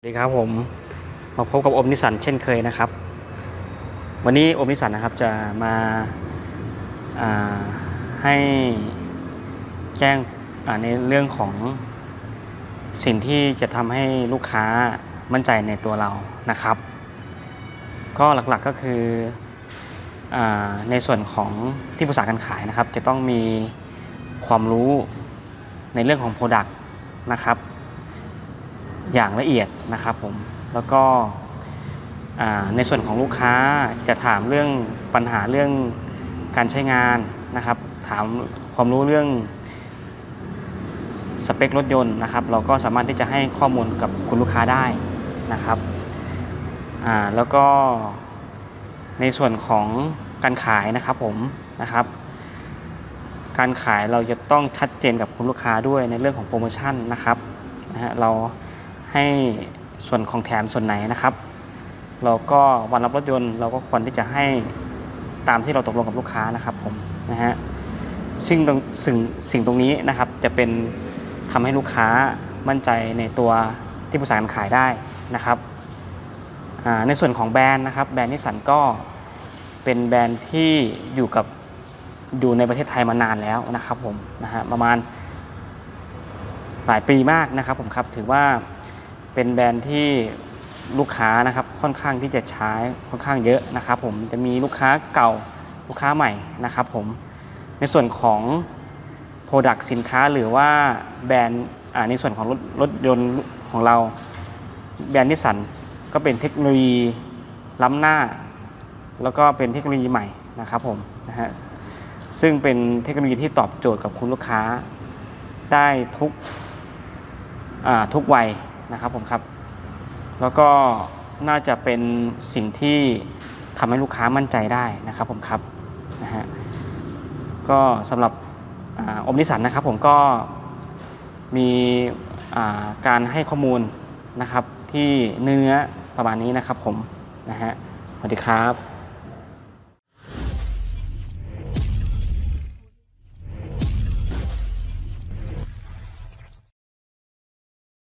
สวัสดีครับผมมาพบกับอมนิสันเช่นเคยนะครับ วันนี้อมนิสันนะครับจะมาาให้แจ้งในเรื่องของสิ่งที่จะทำให้ลูกค้ามั่นใจในตัวเรานะครับ ก็หลักๆก็คืออในส่วนของที่ปรึกษาการขายนะครับ จะต้องมีความรู้ในเรื่องของ Product นะครับ อย่างละเอียดนะครับผมแล้วก็ในส่วนของลูกค้าจะถามเรื่องปัญหาเรื่องการใช้งานนะครับ ถามความรู้เรื่องสเปครถยนต์นะครับ เราก็สามารถที่จะให้ข้อมูลกับคุณลูกค้าได้นะครับแล้วก็ในส่วนของการขายนะครับผมนะครับ การขายเราจะต้องชัดเจนกับคุณลูกค้าด้วยในเรื่องของโปรโมชั่นนะครับนะฮะเรา ให้ส่วนของแถมส่วนไหนนะครับ เราก็วันรับรถยนต์เราก็ควรที่จะให้ตามที่เราตกลงกับลูกค้านะครับผมนะฮะซึ่งตรงสิ่งสิ่งตรงนี้นะครับจะเป็นทำให้ลูกค้ามั่นใจในตัวที่ปรึกษาการขายได้นะครับในส่วนของแบรนด์นะครับแบรนด์นิสสันก็เป็นแบรนด์ที่อยู่กับอยู่ในประเทศไทยมานานแล้วนะครับผมนะฮะประมาณหลายปีมากนะครับผมครับถือว่า เป็นแบรนด์ที่ลูกค้านะครับค่อนข้างที่จะใช้ค่อนข้างเยอะนะครับ ผมจะมีลูกค้าเก่าลูกค้าใหม่นะครับ ผมในส่วนของ Product สินค้าหรือว่าแบรนด์ในส่วนของรถรถยนต์ของเราแบรนด์นิสสันก็เป็นเทคโนโลยีล้ำหน้า แล้วก็เป็นเทคโนโลยีใหม่นะครับผมนะฮะซึ่งเป็นเทคโนโลยีที่ตอบโจทย์กับคุณลูกค้าได้ทุกทุกวัย นะครับผมครับ แล้วก็น่าจะเป็นสิ่งที่ทำให้ลูกค้ามั่นใจได้นะครับผมครับนะฮะก็สำหรับอมนิสันนะครับผมก็มีการให้ข้อมูลนะครับที่เนื้อประมาณนี้นะครับผมนะฮะสวัสดีครับ